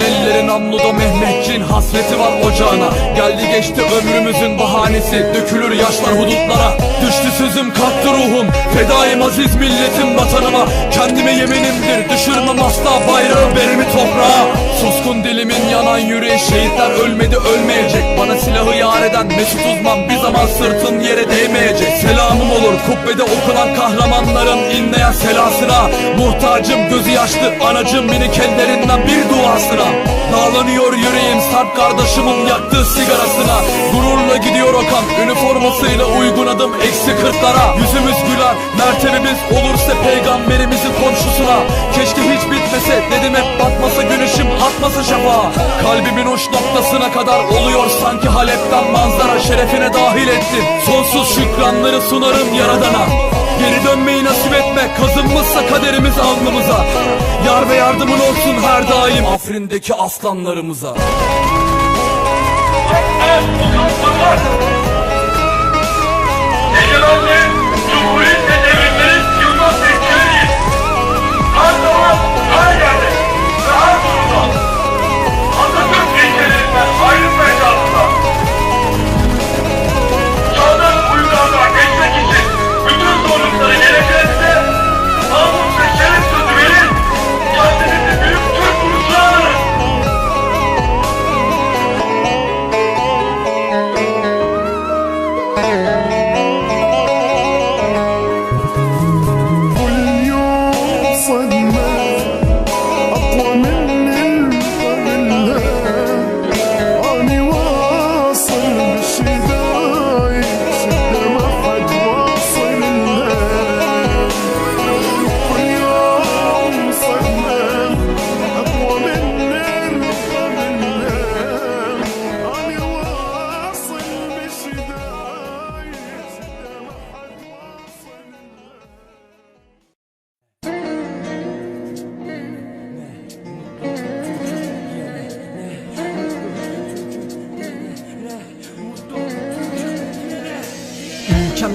Ellerin namluda Mehmetçiğin hasreti var ocağına. Geldi geçti ömrümüzün bahanesi. Dökülür yaşlar hudutlara. Düştü sözüm kalktı ruhum. Fedaim aziz milletim vatanıma. Kendime yeminimdir. Düşürmem asla bayrağı verimi toprağa. Suskun dilimin yanan yüreği Şehitler ölmedi ölmeyecek. Bana silahı yar eden Mesut Uzman Bir zaman sırtın yere değmeyecek. Olur kubbede okunan kahramanların inleyen selasına Muhtacım gözü yaşlı anacım minik ellerinden bir duasına. Dağlanıyor yüreğim Sarp kardeşimin yaktığı sigarasına. Gururla gidiyor Okan üniformasıyla uygun adım eksi kırklara. Yüzümüz güler mertebemiz olursa peygamberimizin komşusuna. Keşke hiç bitmese dedim hep batmasa güneşim atmasa şafağa Kalbimin uç noktasına kadar oluyor sanki Halep'ten manzara şerefine dahil ettin Sonsuz şükranları sunarım yaradana. Geri dönmeyi nasip etme. Kazınmışsa kaderimiz alnımıza. Yar ve yardımın olsun her daim Afrin'deki aslanlarımıza. Egemenli Cumhuriyet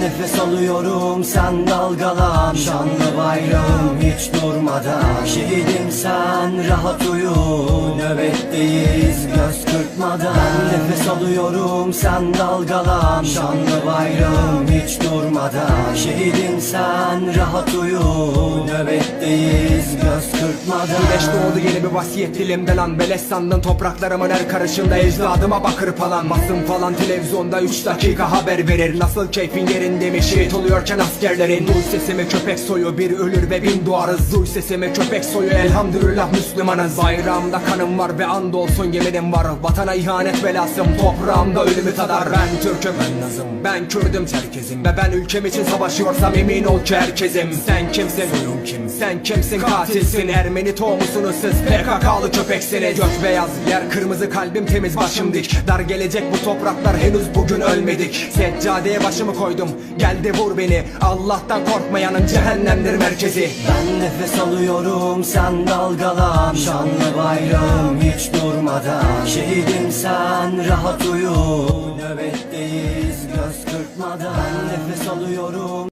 nefes alıyorum sen dalgalan. Şanlı bayrağım hiç durmadan. Şehidim sen rahat uyu. Nöbetteyiz göz kırpmadan. Ben nefes alıyorum sen dalgalan. Şanlı bayrağım hiç durmadan. Şehidim sen rahat uyu. Nöbetteyiz göz kırpmadan. Güneş doğdu yeni bir vasiyet dilimden an Beleş sandın topraklarımın her karışında Ecdadıma bakır falan. Basın falan televizyonda 3 dakika haber verir. Nasıl keyfin yerinde mi şehit oluyorken askerlerin Duy sesimi köpek soyu bir ölür ve bin doğarız Duy sesimi köpek soyu elhamdülillah Müslümanız. Bayrağımda kanım var ve andolsun yeminim var. Vatana ihanet belasım toprağımda ölümü tadar. Ben Türk'üm ben Nazım ben Kürdüm Çerkezim. Ve ben ülkem için savaşıyorsam emin ol ki herkesim. Sen kimsin? Soyun kim? Sen kimsin? Katilsin. Ermeni tohumusunuz siz PKK'lı köpeksiniz. Gök beyaz yer kırmızı kalbim temiz başım dik. Dar gelecek bu topraklar henüz bugün ölmedik. Seccadeye başımı koydum geldi vur beni Allah'tan korkmayanın cehennemdir merkezi. Ben nefes alıyorum sen dalgalan. Şanlı bayrağım hiç durmadan. Şehidim sen rahat uyu. Nöbetteyiz göz kırpmadan. Ben nefes alıyorum